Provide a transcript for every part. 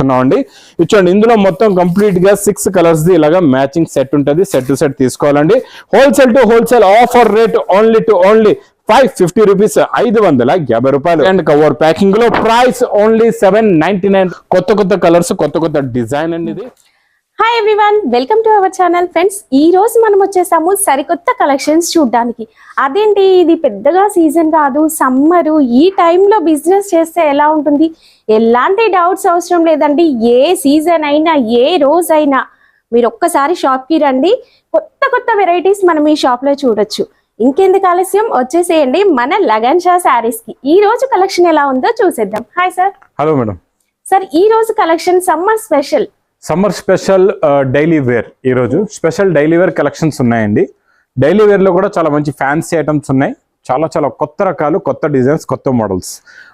చూపిస్తున్నాం అండి ఇచ్చండి ఇందులో మొత్తం కంప్లీట్గా సిక్స్ కలర్స్ ది ఇలాగా మ్యాచింగ్ సెట్ ఉంటుంది. సెట్ టు సెట్ తీసుకోవాలండి. Wholesale to wholesale offer rate only to only five fifty rupees ఐదు వందల యాభై రూపాయలు. And cover ప్యాకింగ్లో price only seven ninety nine కొత్త కొత్త కలర్స్ కొత్త కొత్త డిజైన్ అండి ఇది. Hi everyone welcome to our channel friends ఈ రోజు మనం వచ్చేసాము సరికొత్త కలెక్షన్స్ చూడడానికి. అదేంటి? ఇది పెద్దగా సీజన్ కాదు సమ్మర్ ఈ టైంలో బిజినెస్ చేస్తే ఎలా ఉంటుంది? ఎలాంటి డౌట్స్ అవసరం లేదండి. ఏ సీజన్ అయినా ఏ రోజైనా మీరు ఒక్కసారి షాప్కి రండి. కొత్త కొత్త వెరైటీస్ మనం ఈ షాప్లో చూడొచ్చు. ఇంకెందుకు ఆలస్యం? వచ్చేసేయండి మన లగన్ షా శారీస్కి. ఈ రోజు కలెక్షన్ ఎలా ఉందో చూసేద్దాం. Hi sir hello madam sir ఈ రోజు collection summer special summer special daily wear ఈరోజు. స్పెషల్ డైలీ వేర్ కలెక్షన్స్ ఉన్నాయండి. డైలీ వేర్లో కూడా చాలా మంచి ఫ్యాన్సీ ఐటమ్స్ ఉన్నాయి. చాలా చాలా కొత్త రకాలు కొత్త డిజైన్స్ కొత్త మోడల్స్.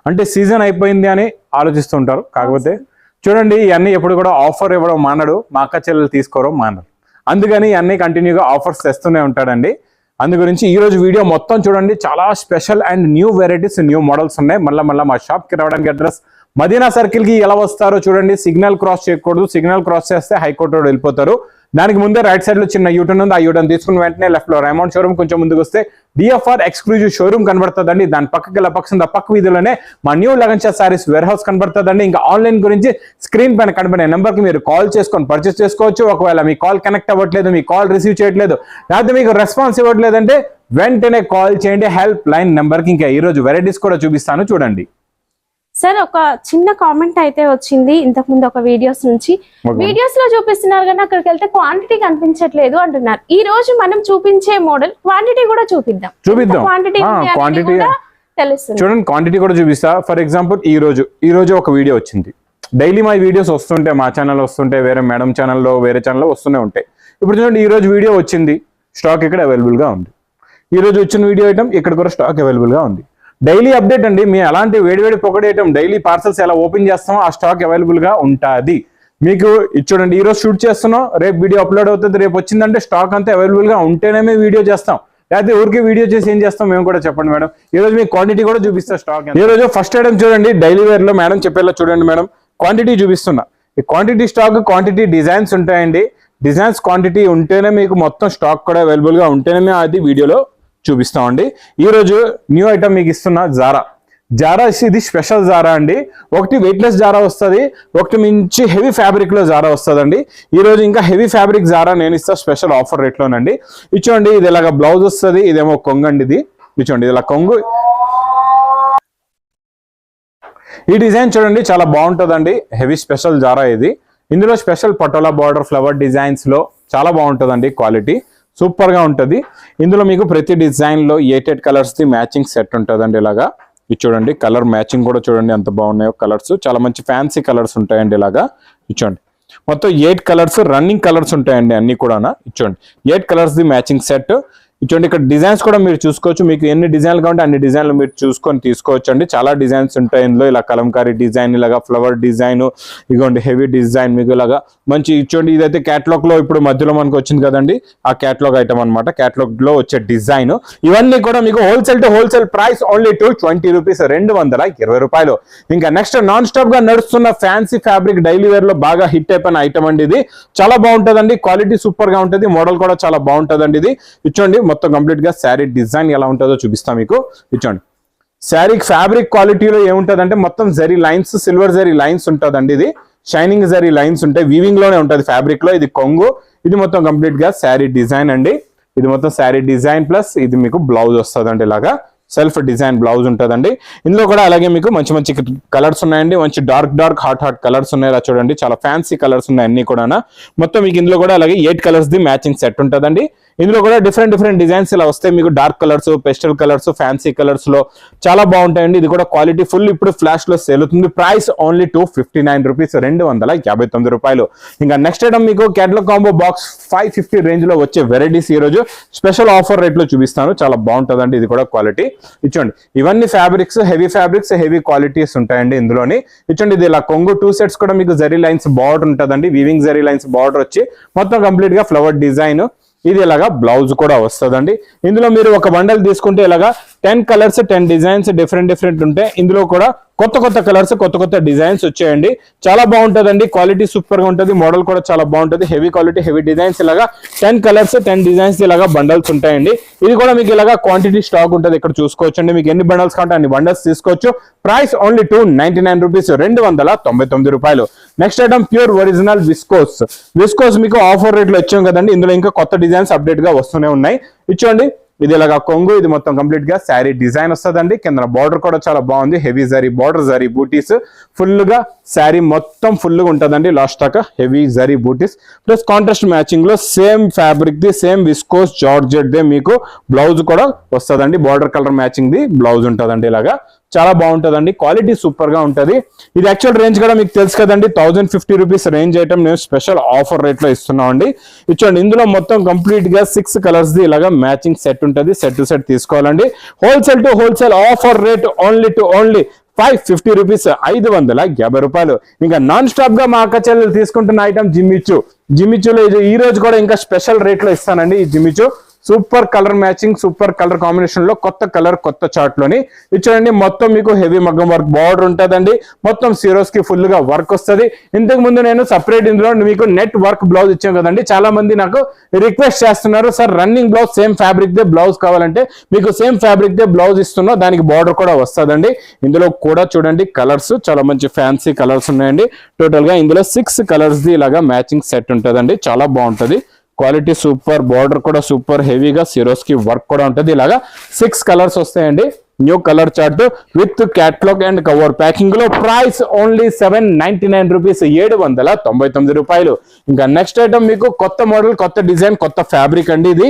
అంటే సీజన్ అయిపోయింది అని ఆలోచిస్తుంటారు. కాకపోతే చూడండి ఇవన్నీ ఎప్పుడు కూడా ఆఫర్ ఇవ్వడం మానడు. మా అక్క చెల్లెలు తీసుకోవడం మానడు అందుకని ఇవన్నీ కంటిన్యూగా ఆఫర్స్ తెస్తూనే ఉంటాడండి. అందు గురించి ఈరోజు వీడియో మొత్తం చూడండి. చాలా special and new varieties new models ఉన్నాయి. మళ్ళీ మళ్ళీ మా షాప్కి రావడానికి అడ్రస్ మదీనా సర్కిల్కి ఎలా వస్తారో చూడండి. సిగ్నల్ క్రాస్ చేయకూడదు. సిగ్నల్ క్రాస్ చేస్తే హైకోర్టు వెళ్ళిపోతారు. దానికి ముందే రైట్ సైడ్లో చిన్న యూటర్న్ ఉంది. ఆ యూటర్న్ తీసుకుని వెంటనే లెఫ్ట్లో రైమౌండ్ షోరూమ్ కొంచెం ముందుకు వస్తే డిఎఫ్ఆర్ ఎక్స్క్లూజివ్ షోరూమ్ కనబడుతుందండి. దాని పక్కకి ఇలా పక్కన పక్క వీధిలోనే మా new Lagansha saris warehouse కనబడుతుందండి. ఇంకా ఆన్లైన్ గురించి స్క్రీన్ పైన కనబడే నెంబర్కి మీరు కాల్ చేసుకొని పర్చేస్ చేసుకోవచ్చు. ఒకవేళ మీ కాల్ కనెక్ట్ అవ్వట్లేదు మీ కాల్ రిసీవ్ చేయట్లేదు లేకపోతే మీకు రెస్పాన్స్ ఇవ్వట్లేదంటే వెంటనే కాల్ చేయండి. హెల్ప్ లైన్ నెంబర్కి ఇంకా ఈరోజు వెరైటీస్ కూడా చూపిస్తాను. చూడండి. సార్ ఒక చిన్న కామెంట్ అయితే వచ్చింది ఇంతకు ముందు ఒక వీడియోస్ నుంచి. వీడియోస్లో చూపిస్తున్నారు కానీ అక్కడికి వెళ్తే క్వాంటిటీ కనిపించట్లేదు అంటున్నారు. ఈ రోజు మనం చూపించే మోడల్ క్వాంటిటీ కూడా చూపిద్దాం. చూపిద్దాం. క్వాంటిటీ quantity- తెలుస్తుంది. చూడండి క్వాంటిటీ కూడా చూపిస్తా. ఫర్ ఎగ్జాంపుల్ ఈ రోజు ఈ రోజు ఒక వీడియో వచ్చింది. డైలీ మా వీడియోస్ వస్తుంటే మా ఛానల్ వస్తుంటే వేరే మేడం ఛానల్లో వేరే ఛానల్లో వస్తూనే ఉంటాయి. ఇప్పుడు చూడండి ఈ రోజు వీడియో వచ్చింది. స్టాక్ ఇక్కడ అవైలబుల్గా ఉంది. ఈ రోజు వచ్చిన వీడియో ఐటమ్ ఇక్కడ కూడా స్టాక్ అవైలబుల్గా ఉంది. డైలీ అప్డేట్ అండి. మేము అలాంటి వేడివేడి పొగడేయటం డైలీ పార్సల్స్ ఎలా ఓపెన్ చేస్తామో ఆ స్టాక్ అవైలబుల్గా ఉంటుంది. మీకు చూడండి ఈరోజు షూట్ చేస్తున్నాం. రేపు వీడియో అప్లోడ్ అవుతుంది. రేపు వచ్చిందంటే స్టాక్ అంతా అవైలబుల్గా ఉంటేనే మేము వీడియో చేస్తాం. లేకపోతే ఊరికే వీడియో చేసి ఏం చేస్తాం మేము కూడా చెప్పండి మేడం. ఈ రోజు మీకు క్వాంటిటీ కూడా చూపిస్తాం స్టాక్ ఈ రోజు ఫస్ట్ ఐటమ్ చూడండి డైలీ వేర్లో మేడం చెప్పేలా చూడండి మేడం. క్వాంటిటీ చూపిస్తున్నా. ఈ క్వాంటిటీ స్టాక్ క్వాంటిటీ డిజైన్స్ ఉంటాయండి. డిజైన్స్ క్వాంటిటీ ఉంటేనే మీకు మొత్తం స్టాక్ కూడా అవైలబుల్గా ఉంటేనే అది వీడియోలో చూపిస్తామండి. ఈ రోజు న్యూ ఐటమ్ మీకు ఇస్తున్న జారా. జారా ఇది స్పెషల్ జారా అండి. ఒకటి వెయిట్లెస్ జారా వస్తుంది ఒకటి మించి హెవీ ఫ్యాబ్రిక్లో జారా వస్తుందండి. ఈ రోజు ఇంకా హెవీ ఫ్యాబ్రిక్ జారా నేను ఇస్తా స్పెషల్ ఆఫర్ రేట్లోనండి. ఇచ్చోండి ఇది ఇలాగ బ్లౌజ్ వస్తుంది ఇదేమో కొంగండి ఇది. ఇచ్చోండి ఇది ఇలా కొంగు. ఈ డిజైన్ చూడండి చాలా బాగుంటుందండి. హెవీ స్పెషల్ జారా ఇది. ఇందులో స్పెషల్ పటోలా బార్డర్ ఫ్లవర్ డిజైన్స్లో చాలా బాగుంటుందండి క్వాలిటీ సూపర్గా ఉంటుంది. ఇందులో మీకు ప్రతి డిజైన్లో eight eight colours the matching set ఉంటుందండి ఇలాగా. ఇది చూడండి కలర్ మ్యాచింగ్ కూడా చూడండి ఎంత బాగున్నాయో కలర్స్. చాలా మంచి ఫ్యాన్సీ కలర్స్ ఉంటాయండి ఇలాగా. ఇచ్చోండి మొత్తం ఎయిట్ కలర్స్ రన్నింగ్ కలర్స్ ఉంటాయండి అన్ని కూడా ఇచ్చోండి eight colours the matching set. ఇటువంటి ఇక్కడ డిజైన్స్ కూడా మీరు చూసుకోవచ్చు. మీకు ఎన్ని డిజైన్లు కావాలంటే అన్ని డిజైన్లు మీరు చూసుకొని తీసుకోవచ్చు అండి చాలా డిజైన్స్ ఉంటాయి ఇందులో. ఇలా కలంకారీ డిజైన్ ఇలాగా ఫ్లవర్ డిజైన్ ఇగోండి హెవీ డిజైన్ మీకు ఇలాగా మంచి ఇచ్చోండి ఇదైతే క్యాట్లాగ్లో ఇప్పుడు మధ్యలో మనకు వచ్చింది కదండి. ఆ క్యాట్లాగ్ ఐటమ్ అనమాట క్యాట్లాగ్లో వచ్చే డిజైన్. ఇవన్నీ కూడా మీకు wholesale to wholesale price only two twenty rupees రెండు వందల ఇరవై రూపాయలు. ఇంకా నెక్స్ట్ నాన్ స్టాప్గా నడుస్తున్న ఫ్యాన్సీ ఫ్యాబ్రిక్ డైలీ వేర్లో బాగా హిట్ అయిపోయిన ఐటమ్ అండి ఇది. చాలా బాగుంటుందండి. క్వాలిటీ సూపర్గా ఉంటుంది. మోడల్ కూడా చాలా బాగుంటుందండి ఇది. ఇచ్చోండి మొత్తం కంప్లీట్గా శారీ డిజైన్ ఎలా ఉంటుందో చూపిస్తా మీకు. ఇచ్చండి శారీ ఫ్యాబ్రిక్ క్వాలిటీలో ఏముంటదంటే మొత్తం zari lines silver zari lines ఉంటుందండి ఇది. షైనింగ్ జరీ లైన్స్ ఉంటాయి. వీవింగ్లోనే ఉంటుంది ఫ్యాబ్రిక్లో. ఇది కొంగు. ఇది మొత్తం కంప్లీట్గా శారీ డిజైన్ అండి. ఇది మొత్తం శారీ డిజైన్ ప్లస్ ఇది మీకు బ్లౌజ్ వస్తుందండి ఇలాగా. సెల్ఫ్ డిజైన్ బ్లౌజ్ ఉంటుందండి. ఇందులో కూడా అలాగే మీకు మంచి మంచి కలర్స్ ఉన్నాయండి. మంచి dark dark hot hot colours ఉన్నాయి చూడండి. చాలా ఫ్యాన్సీ కలర్స్ ఉన్నాయి అన్ని కూడా మొత్తం మీకు ఇందులో కూడా అలాగే eight colours the matching set ఉంటుందండి. ఇందులో కూడా డిఫరెంట్ డిఫరెంట్ డిజైన్స్ ఇలా వస్తాయి. మీకు dark colours pastel colours fancy కలర్స్లో చాలా బాగుంటాయండి. ఇది కూడా క్వాలిటీ ఫుల్ ఇప్పుడు ఫ్లాష్లో సేల్ అవుతుంది. Price only two fifty nine rupees రెండు వందల యాభై తొమ్మిది రూపాయలు. ఇంకా నెక్స్ట్ ఐటమ్ మీకు catalogue combo box five fifty రేంజ్లో వచ్చే వెరైటీస్ ఈ రోజు స్పెషల్ ఆఫర్ రేట్లో చూపిస్తాను. చాలా బాగుంటుందండి. ఇది కూడా క్వాలిటీ ఇచ్చండి. ఇవన్నీ fabrics heavy fabrics heavy qualities ఉంటాయండి ఇందులోని. ఇచ్చండి ఇది ఇలా కొంగు టూ సెట్స్ కూడా మీకు జరీ లైన్స్ బార్డర్ ఉంటుందండి. వీవింగ్ జరీ లైన్స్ బార్డర్ వచ్చి మొత్తం కంప్లీట్గా ఫ్లవర్ డిజైన్ ఇది ఇలాగా బ్లౌజ్ కూడా వస్తుందండి. ఇందులో మీరు ఒక బండల్ తీసుకుంటే ఇలాగా ten colours ten designs different different ఉంటాయి ఇందులో కూడా కొత్త కొత్త కలర్స్ కొత్త కొత్త డిజైన్స్ వచ్చాయండి. చాలా బాగుంటుందండి. క్వాలిటీ సూపర్గా ఉంటుంది. మోడల్ కూడా చాలా బాగుంటుంది. హెవీ క్వాలిటీ హెవీ డిజైన్స్ ఇలాగా టెన్ కలర్స్ టెన్ డిజైన్స్ ఇలాగా బండల్స్ ఉంటాయండి. ఇది కూడా మీకు ఇలాగా క్వాంటిటీ స్టాక్ ఉంటుంది. ఇక్కడ చూసుకోవచ్చు అండి మీకు ఎన్ని బండల్స్ కావాలంటే అన్ని బండల్స్ తీసుకోవచ్చు. Price only two ninety nine rupees రెండు వందల తొంభై తొమ్మిది రూపాయలు. Next item pure original viscose viscose మీకు ఆఫర్ రేట్లో వచ్చాం కదండి. ఇందులో ఇంకా కొత్త డిజైన్స్ అప్డేట్గా వస్తూనే ఉన్నాయి. ఇచ్చోండి ఇది ఇలాగా కొంగు ఇది మొత్తం కంప్లీట్గా శారీ డిజైన్ వస్తుందండి. కింద బార్డర్ కూడా చాలా బాగుంది. హెవీ జరీ బార్డర్ జరీ బూటీస్ ఫుల్గా శారీ మొత్తం ఫుల్గా ఉంటుందండి. లాస్ట్ దాకా heavy zari butis plus contrast మ్యాచింగ్లో same fabric ది సేమ్ విస్కోస్ జార్జెట్ దే మీకు బ్లౌజ్ కూడా వస్తుందండి. బార్డర్ కలర్ మ్యాచింగ్ ది బ్లౌజ్ ఉంటుందండి ఇలాగా. చాలా బాగుంటుందండి. క్వాలిటీ సూపర్గా ఇది యాక్చువల్ రేంజ్ కూడా మీకు తెలుసు కదండి. Thousand fifty rupees range item నేను స్పెషల్ ఆఫర్ రేట్లో ఇస్తున్నాం అండి ఇచ్చండి ఇందులో మొత్తం కంప్లీట్గా సిక్స్ కలర్స్ ఇలాగా మ్యాచింగ్ సెట్ ఉంటుంది. సెట్ టు సెట్ తీసుకోవాలండి. Wholesale to wholesale offer rate only to only five fifty rupees ఐదు వందల యాభై రూపాయలు. ఇంకా నాన్ స్టాప్గా మా అక్క చెల్లెలు తీసుకుంటున్న ఐటమ్ జిమ్మిచ్చు జిమ్మిచ్చులో ఇది ఈ రోజు కూడా ఇంకా స్పెషల్ రేట్లో ఇస్తానండి ఈ జిమ్మిచ్చు super colour matching super colour కాంబినేషన్లో కొత్త కలర్ కొత్త చార్ట్లోని. ఇచ్చాడండి మొత్తం మీకు హెవీ మగ్గం వర్క్ బార్డర్ ఉంటుందండి. మొత్తం సీరోస్కి ఫుల్గా వర్క్ వస్తుంది. ఇంతకు ముందు నేను సపరేట్ ఇందులో మీకు నెట్ వర్క్ బ్లౌజ్ ఇచ్చాం కదండి. చాలా మంది నాకు రిక్వెస్ట్ చేస్తున్నారు sir running blouse same fabric they blouse కావాలంటే మీకు సేమ్ ఫ్యాబ్రిక్ దే బ్లౌజ్ ఇస్తున్నా దానికి బార్డర్ కూడా వస్తుందండి. ఇందులో కూడా చూడండి కలర్స్ చాలా మంచి ఫ్యాన్సీ కలర్స్ ఉన్నాయండి. టోటల్గా ఇందులో సిక్స్ కలర్స్ ది ఇలాగా మ్యాచింగ్ సెట్ ఉంటుందండి. చాలా బాగుంటుంది. క్వాలిటీ సూపర్ బార్డర్ కూడా సూపర్ హెవీగా సిరోస్కి వర్క్ కూడా ఉంటుంది. ఇలాగా సిక్స్ కలర్స్ వస్తాయండి. New colour chart with catalogue and cover ప్యాకింగ్లో price only seven ninety nine rupees ఏడు వందల తొంభై తొమ్మిది రూపాయలు. ఇంకా నెక్స్ట్ ఐటమ్ మీకు కొత్త మోడల్ కొత్త డిజైన్ కొత్త ఫ్యాబ్రిక్ అండి ఇది.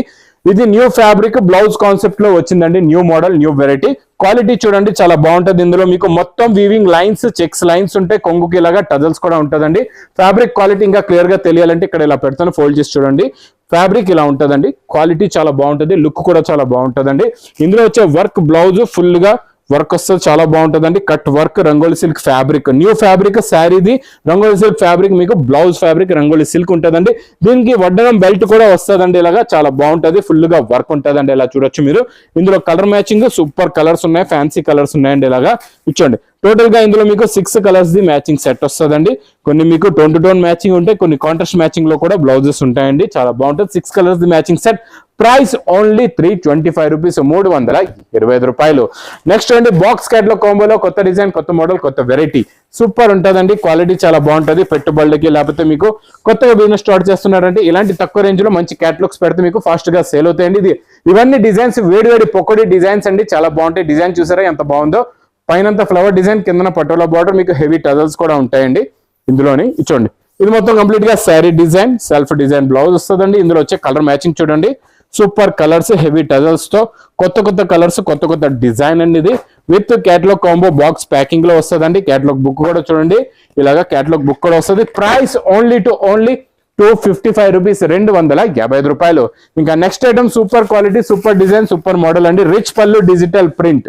ఇది న్యూ ఫ్యాబ్రిక్ బ్లౌజ్ కాన్సెప్ట్లో వచ్చిందండి. New model new variety. Quality చూడండి చాలా బాగుంటుంది. ఇందులో మీకు మొత్తం వీవింగ్ లైన్స్ చెక్స్ లైన్స్ ఉంటాయి. కొంగుకి ఇలాగా టజల్స్ కూడా ఉంటుందండి. ఫ్యాబ్రిక్ క్వాలిటీ ఇంకా క్లియర్గా తెలియాలంటే ఇక్కడ ఇలా పెడతాను ఫోల్డ్ చేసి చూడండి. ఫ్యాబ్రిక్ ఇలా ఉంటుందండి. క్వాలిటీ చాలా బాగుంటుంది. లుక్ కూడా చాలా బాగుంటుందండి. ఇందులో వచ్చే వర్క్ బ్లౌజ్ ఫుల్గా వర్క్ వస్తుంది చాలా బాగుంటుందండి. Cut work Rangoli silk fabric new fabric శారీది Rangoli silk fabric మీకు బ్లౌజ్ ఫ్యాబ్రిక్ రంగోలి సిల్క్ ఉంటుందండి. దీనికి వడ్డనం బెల్ట్ కూడా వస్తుందండి ఇలాగా. చాలా బాగుంటది ఫుల్గా వర్క్ ఉంటుందండి ఇలా చూడొచ్చు మీరు. ఇందులో కలర్ మ్యాచింగ్ సూపర్ కలర్స్ ఉన్నాయి ఫ్యాన్సీ కలర్స్ ఉన్నాయండి ఇలాగా. ఇచ్చండి టోటల్గా ఇందులో మీకు six colours the matching set వస్తుందండి. కొన్ని మీకు టోన్ టు టోన్ మ్యాచింగ్ ఉంటాయి కొన్ని కాంట్రాస్ట్ మ్యాచింగ్లో కూడా బ్లౌజెస్ ఉంటాయండి. చాలా బాగుంటుంది. Six colours the matching set price only three twenty five rupees మూడు వందల ఇరవై ఐదు రూపాయలు. నెక్స్ట్ అండి బాక్స్ క్యాట్లో కాంబోలో కొత్త డిజైన్ కొత్త మోడల్ కొత్త వెరైటీ సూపర్ ఉంటుందండి. క్వాలిటీ చాలా బాగుంటుంది. పెట్టుబడులకి లేకపోతే మీకు కొత్తగా బిజినెస్ స్టార్ట్ చేస్తున్నారంటే ఇలాంటి తక్కువ రేంజ్లో మంచి క్యాటలాగ్స్ పెడితే మీకు ఫాస్ట్గా సేల్ అవుతాయండి. ఇది ఇవన్నీ డిజైన్స్ వేడి వేడి పొక్కడి డిజైన్స్ అండి. చాలా బాగుంటాయి. డిజైన్ చూసారా? ఎంత బాగుందో? పైనంత ఫ్లవర్ డిజైన్ కింద పటోలా బార్డర్ మీకు హెవీ టజల్స్ కూడా ఉంటాయండి ఇందులోని. ఇచ్చోండి. ఇది మొత్తం కంప్లీట్గా sari design self design blouse వస్తుందండి. ఇందులో వచ్చే కలర్ మ్యాచింగ్ చూడండి. సూపర్ కలర్స్ హెవీ టజల్స్తో కొత్త కొత్త కలర్స్ కొత్త కొత్త డిజైన్ అండి ఇది. విత్ క్యాటలాగ్ కాంబో బాక్స్ ప్యాకింగ్లో వస్తుందండి. క్యాటలాగ్ బుక్ కూడా చూడండి. ఇలాగా క్యాటలాగ్ బుక్ కూడా వస్తుంది. Price only to only two fifty five rupees రెండు వందల యాభై ఐదు రూపాయలు. ఇంకా next item super quality super design super model అండి. Rich pallu digital print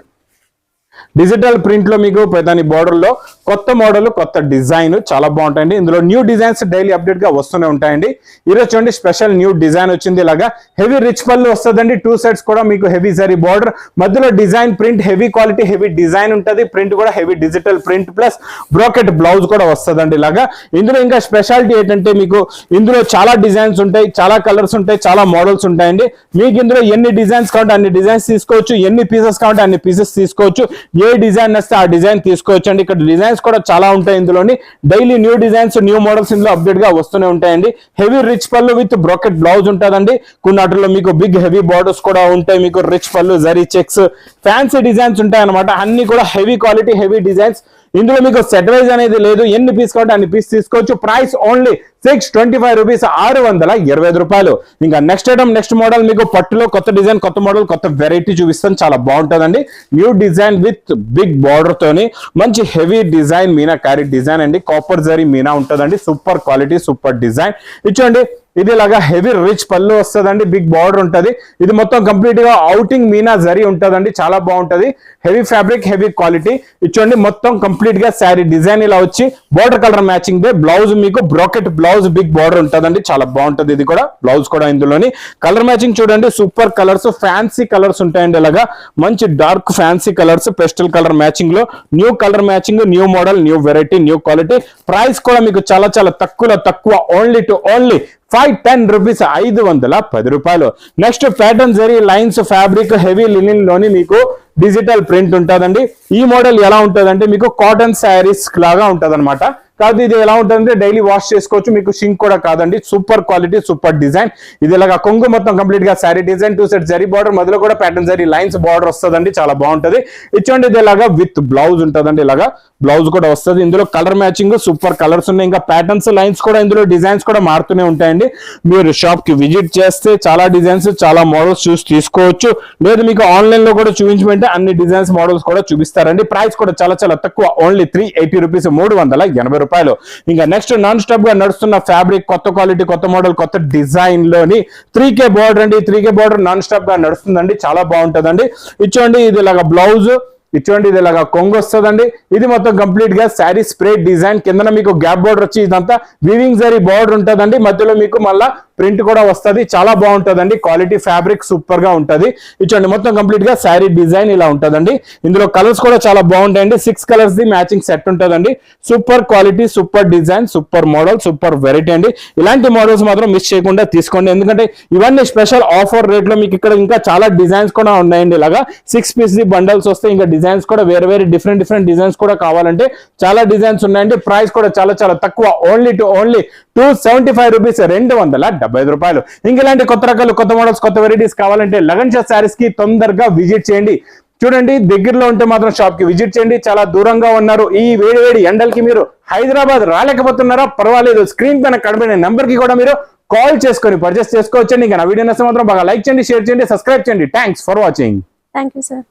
digital ప్రింట్లో మీకు దాని బోర్డర్లో కొత్త మోడల్ కొత్త డిజైన్ చాలా బాగుంటాయండి. ఇందులో న్యూ డిజైన్స్ డైలీ అప్డేట్గా వస్తూనే ఉంటాయండి. ఈరోజు చూడండి స్పెషల్ న్యూ డిజైన్ వచ్చింది ఇలాగా. హెవీ రిచ్ పళ్ళు వస్తుందండి. టూ సైడ్స్ కూడా మీకు హెవీ జరీ బార్డర్ మధ్యలో design print heavy quality heavy design ఉంటుంది. ప్రింట్ కూడా heavy digital print plus brocade blouse కూడా వస్తుందండి ఇలాగా. ఇందులో ఇంకా స్పెషాలిటీ ఏంటంటే మీకు ఇందులో చాలా డిజైన్స్ ఉంటాయి. చాలా కలర్స్ ఉంటాయి. చాలా మోడల్స్ ఉంటాయండి. మీకు ఇందులో ఎన్ని డిజైన్స్ కావాలంటే అన్ని డిజైన్స్ తీసుకోవచ్చు. ఎన్ని పీసెస్ కావాలంటే అన్ని పీసెస్ తీసుకోవచ్చు. ఏ డిజైన్ వస్తే ఆ డిజైన్ తీసుకోవచ్చండి. ఇక్కడ డిజైన్స్ కూడా చాలా ఉంటాయి ఇందులోని. Daily new designs new models ఇందులో అప్డేట్గా వస్తూనే ఉంటాయండి. Heavy rich pallu with brocade blouse ఉంటుందండి. కొన్నాటిలో మీకు బిగ్ హెవీ బార్డర్స్ కూడా ఉంటాయి. మీకు రిచ్ పళ్ళు జరీ చెక్స్ ఫ్యాన్సీ డిజైన్స్ ఉంటాయి అనమాట అన్ని కూడా హెవీ క్వాలిటీ హెవీ డిజైన్స్. ఇందులో మీకు సెట్ వైజ్ అనేది లేదు. ఎన్ని పీస్ కాబట్టి అన్ని పీస్ తీసుకోవచ్చు. Price only six twenty five rupees ఆరు వందల ఇరవై ఐదు రూపాయలు. ఇంకా నెక్స్ట్ ఐటమ్ నెక్స్ట్ మోడల్ మీకు పట్టులో కొత్త డిజైన్ కొత్త మోడల్ కొత్త వెరైటీ చూపిస్తాను చాలా బాగుంటుందండి. New design with big border తోని మంచి heavy design meenakari design అండి. కాపర్ జరీ మీనా ఉంటుందండి. సూపర్ క్వాలిటీ సూపర్ డిజైన్ ఇచ్చండి ఇది ఇలాగా హెవీ రిచ్ పళ్ళు వస్తుందండి బిగ్ బార్డర్ ఉంటుంది. ఇది మొత్తం కంప్లీట్గా అవుటింగ్ మీనా జరి ఉంటుందండి చాలా బాగుంటుంది. హెవీ ఫ్యాబ్రిక్ హెవీ క్వాలిటీ ఇచ్చండి మొత్తం కంప్లీట్గా శారీ డిజైన్ ఇలా వచ్చి బార్డర్ కలర్ మ్యాచింగ్ దే. బ్లౌజ్ మీకు బ్రాకెట్ బ్లౌజ్ బిగ్ బార్డర్ ఉంటుందండి చాలా బాగుంటుంది ఇది కూడా. బ్లౌజ్ కూడా ఇందులోని. కలర్ మ్యాచింగ్ చూడండి సూపర్ కలర్స్ ఫ్యాన్సీ కలర్స్ ఉంటాయండి ఇలాగా. మంచి dark fancy colours pastel colour మ్యాచింగ్లో. New colour matching new model new variety new quality price కూడా మీకు చాలా చాలా తక్కువ తక్కువ only to only five ten rupees ఐదు వందల పది రూపాయలు. Next pattern zari lines fabric heavy లినిన్లోని మీకు డిజిటల్ ప్రింట్ ఉంటుందండి. ఈ మోడల్ ఎలా ఉంటుందంటే మీకు కాటన్ శారీస్ లాగా ఉంటుంది కాదు ఇది ఎలా ఉంటుందంటే డైలీ వాష్ చేసుకోవచ్చు. మీకు షింక్ కూడా కాదండి. సూపర్ క్వాలిటీ సూపర్ డిజైన్ ఇది ఇలాగా కొంగు మొత్తం కంప్లీట్గా sari design two set zari border మధ్యలో కూడా ప్యాటర్న్ జరీ లైన్స్ బార్డర్ వస్తుందండి. చాలా బాగుంటది. ఇచ్చండి ఇది ఇలాగా విత్ బ్లౌజ్ ఉంటుందండి ఇలాగా. బ్లౌజ్ కూడా వస్తుంది. ఇందులో కలర్ మ్యాచింగ్ సూపర్ కలర్స్ ఉన్నాయి. ఇంకా ప్యాటర్న్స్ లైన్స్ కూడా ఇందులో డిజైన్స్ కూడా మారుతూనే ఉంటాయండి. మీరు షాప్కి విజిట్ చేస్తే చాలా డిజైన్స్ చాలా మోడల్స్ చూసి తీసుకోవచ్చు. లేదు మీకు ఆన్లైన్లో కూడా చూపించమంటే అన్ని డిజైన్స్ మోడల్స్ కూడా చూపిస్తారండి. ప్రైస్ కూడా చాలా చాలా తక్కువ. ఓన్లీ త్రీ ఎయిటీ రూపీస్ మూడు వందల ఎనభై రూపాయలు. ఇంకా నెక్స్ట్ నాన్ స్టాప్గా నడుస్తున్న ఫ్యాబ్రిక్ కొత్త క్వాలిటీ కొత్త మోడల్ కొత్త డిజైన్లోని త్రీ కే బోర్డర్ అండి. త్రీ కే బోర్డర్ నాన్ స్టాప్గా నడుస్తుందండి. చాలా బాగుంటుందండి. ఇచ్చోండి ఇది ఇలాగా బ్లౌజ్ ఇటువంటి ఇది ఇలాగా కొంగు వస్తుందండి. ఇది మొత్తం కంప్లీట్గా శారీ స్ప్రే డిజైన్ కింద మీకు గ్యాప్ బోర్డర్ వచ్చి ఇదంతా వివింగ్ జరీ బోర్డర్ ఉంటుందండి. మధ్యలో మీకు మళ్ళా ప్రింట్ కూడా వస్తుంది. చాలా బాగుంటుందండి. క్వాలిటీ ఫ్యాబ్రిక్ సూపర్గా ఉంటుంది ఇచ్చండి మొత్తం కంప్లీట్గా శారీ డిజైన్ ఇలా ఉంటుందండి. ఇందులో కలర్స్ కూడా చాలా బాగుంటాయండి. Six colours the matching set ఉంటుందండి. Super quality super design super model super variety అండి. ఇలాంటి మోడల్స్ మాత్రం మిస్ చేయకుండా తీసుకోండి. ఎందుకంటే ఇవన్నీ స్పెషల్ ఆఫర్ రేట్లో మీకు ఇక్కడ ఇంకా చాలా డిజైన్స్ కూడా ఉన్నాయండి ఇలాగా. సిక్స్ పీస్ ది బండల్స్ వస్తే ఇంకా డిజైన్స్ కూడా వేరే వేరే డిఫరెంట్ డిఫరెంట్ డిజైన్స్ కూడా కావాలంటే చాలా డిజైన్స్ ఉన్నాయండి. ప్రైస్ కూడా చాలా చాలా తక్కువ. Only to only two seventy five rupees రెండు వందల డెబ్బై ఐదు రూపాయలు. ఇంక ఇలాంటి కొత్త రకాలు కొత్త మోడల్స్ కొత్త వెరైటీస్ కావాలంటే లగన్ షా శారీస్కి తొందరగా విజిట్ చేయండి. చూడండి దగ్గరలో ఉంటే మాత్రం షాప్కి విజిట్ చేయండి. చాలా దూరంగా ఉన్నారు. ఈ వేడి వేడి ఎండలకి మీరు హైదరాబాద్ రాలేకపోతున్నారా? పర్వాలేదు. స్క్రీన్ పైన కనబడిన నెంబర్కి కూడా మీరు కాల్ చేసుకొని పర్చేస్ చేసుకోవచ్చండి. ఇంకా నా వీడియో నచ్చితే మాత్రం బాగా లైక్ చేయండి షేర్ చేయండి సబ్స్క్రైబ్ చేయండి. Thanks for watching thank you sir